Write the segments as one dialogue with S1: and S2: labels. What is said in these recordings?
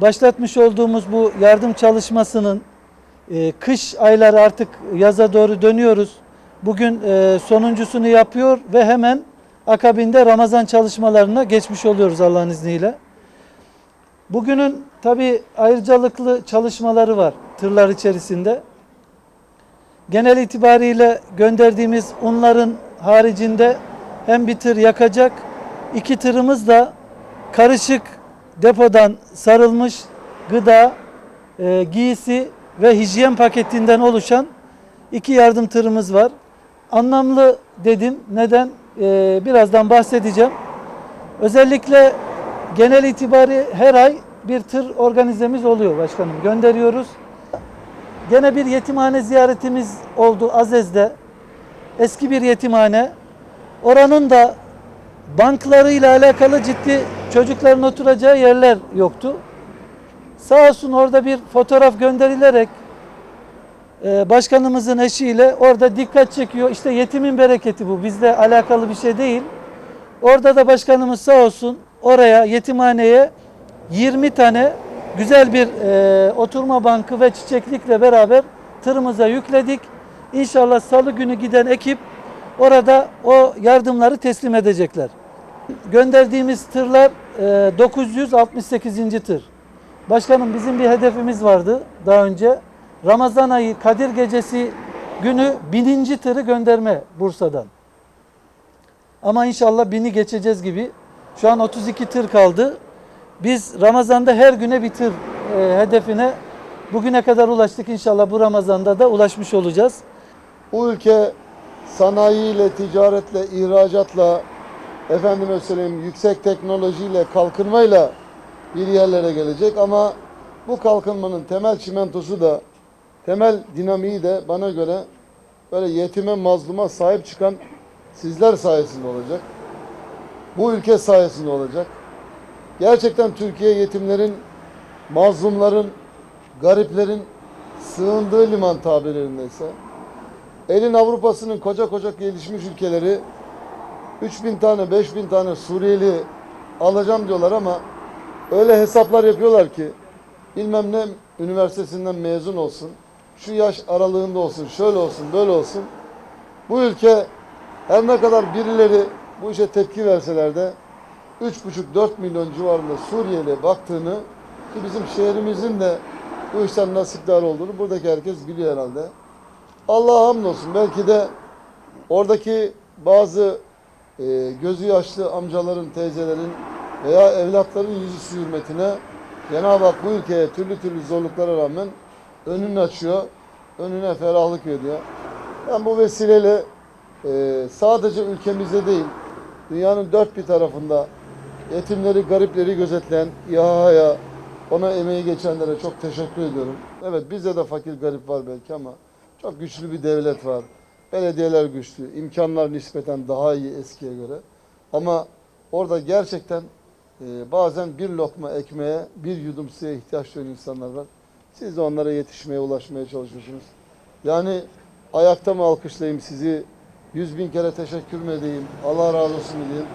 S1: başlatmış olduğumuz bu yardım çalışmasının e, kış ayları artık yaza doğru dönüyoruz. Bugün e, sonuncusunu yapıyor ve hemen akabinde Ramazan çalışmalarına geçmiş oluyoruz Allah'ın izniyle. Bugünün tabi ayrıcalıklı çalışmaları var tırlar içerisinde. Genel itibariyle gönderdiğimiz unların haricinde hem bir tır yakacak, iki tırımız da karışık depodan sarılmış gıda, e, giysi ve hijyen paketinden oluşan iki yardım tırımız var. Anlamlı dedim. Neden? E, birazdan bahsedeceğim. Özellikle genel itibari her ay bir tır organizemiz oluyor başkanım. Gönderiyoruz. Gene bir yetimhane ziyaretimiz oldu Azez'de. Eski bir yetimhane. Oranın da banklarıyla alakalı ciddi çocukların oturacağı yerler yoktu. Sağ olsun orada bir fotoğraf gönderilerek e, başkanımızın eşiyle orada dikkat çekiyor. İşte yetimin bereketi bu. Bizle alakalı bir şey değil. Orada da başkanımız sağ olsun oraya yetimhaneye 20 tane güzel bir e, oturma bankı ve çiçeklikle beraber tırımıza yükledik. İnşallah salı günü giden ekip orada o yardımları teslim edecekler. Gönderdiğimiz tırlar e, 968. tır. Başkanım bizim bir hedefimiz vardı daha önce. Ramazan ayı Kadir Gecesi günü bininci tırı gönderme Bursa'dan. Ama inşallah bini geçeceğiz gibi. Şu an 32 tır kaldı. Biz Ramazan'da her güne bir tır e, hedefine bugüne kadar ulaştık. İnşallah bu Ramazan'da da ulaşmış olacağız.
S2: Bu ülke sanayiyle, ticaretle, ihracatla, efendime söyleyeyim yüksek teknolojiyle, kalkınmayla bir yerlere gelecek ama bu kalkınmanın temel çimentosu da, temel dinamiği de bana göre böyle yetime, mazluma sahip çıkan sizler sayesinde olacak. Bu ülke sayesinde olacak. Gerçekten Türkiye yetimlerin, mazlumların, gariplerin sığındığı liman tabirlerindeyse elin Avrupa'sının koca koca gelişmiş ülkeleri 3000 tane 5000 tane Suriyeli alacağım diyorlar ama öyle hesaplar yapıyorlar ki bilmem ne üniversitesinden mezun olsun şu yaş aralığında olsun şöyle olsun böyle olsun bu ülke her ne kadar birileri bu işe tepki verseler de 3,5-4 milyon civarında Suriyeli baktığını ki bizim şehrimizin de bu işten nasipdar olduğunu buradaki herkes biliyor herhalde. Allah'a hamdolsun. Belki de oradaki bazı e, gözü yaşlı amcaların, teyzelerin veya evlatların yüzüstü hürmetine Cenab-ı Hak bu ülkeye türlü türlü zorluklara rağmen önünü açıyor, önüne ferahlık veriyor. Ben bu vesileyle e, sadece ülkemizde değil, dünyanın dört bir tarafında yetimleri, garipleri gözetleyen İHA'ya, ona emeği geçenlere çok teşekkür ediyorum. Evet bizde de fakir garip var belki ama çok güçlü bir devlet var. Belediyeler güçlü, imkanlar nispeten daha iyi eskiye göre. Ama orada gerçekten e, bazen bir lokma ekmeğe, bir yudum suya ihtiyaç duyan insanlar var. Siz de onlara yetişmeye, ulaşmaya çalışıyorsunuz. Yani ayakta mı alkışlayayım sizi, yüz bin kere teşekkür mü edeyim, Allah razı olsun diyeyim.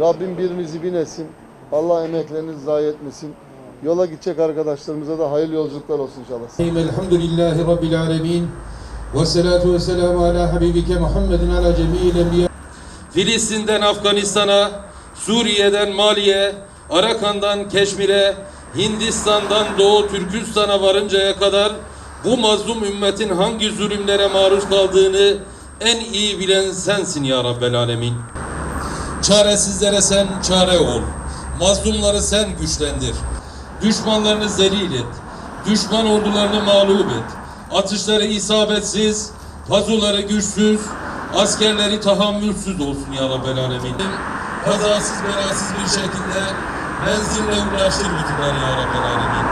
S2: Rabbim birinizi binesin, Allah emeklerinizi zayi etmesin. Yola gidecek arkadaşlarımıza da hayırlı yolculuklar olsun inşallah.
S3: Elhamdülillahi Rabbil Alemin. والصلاة والسلام على حبيبك محمد على جميع الأنبياء Filistin'den Afganistan'a, Suriye'den Mali'ye, Arakan'dan Keşmir'e, Hindistan'dan Doğu Türkistan'a varıncaya kadar bu mazlum ümmetin hangi zulümlere maruz kaldığını en iyi bilen sensin ya Rabbel Alemin. Çaresizlere sen çare ol. Mazlumları sen güçlendir. Düşmanlarını zelil et. Düşman ordularını mağlup et. Atışları isabetsiz, pazuları güçsüz, askerleri tahammülsüz olsun ya Rabbel Alemin. Kazasız belasız bir şekilde menziline ulaştır bütünleri ya Rabbel Alemin.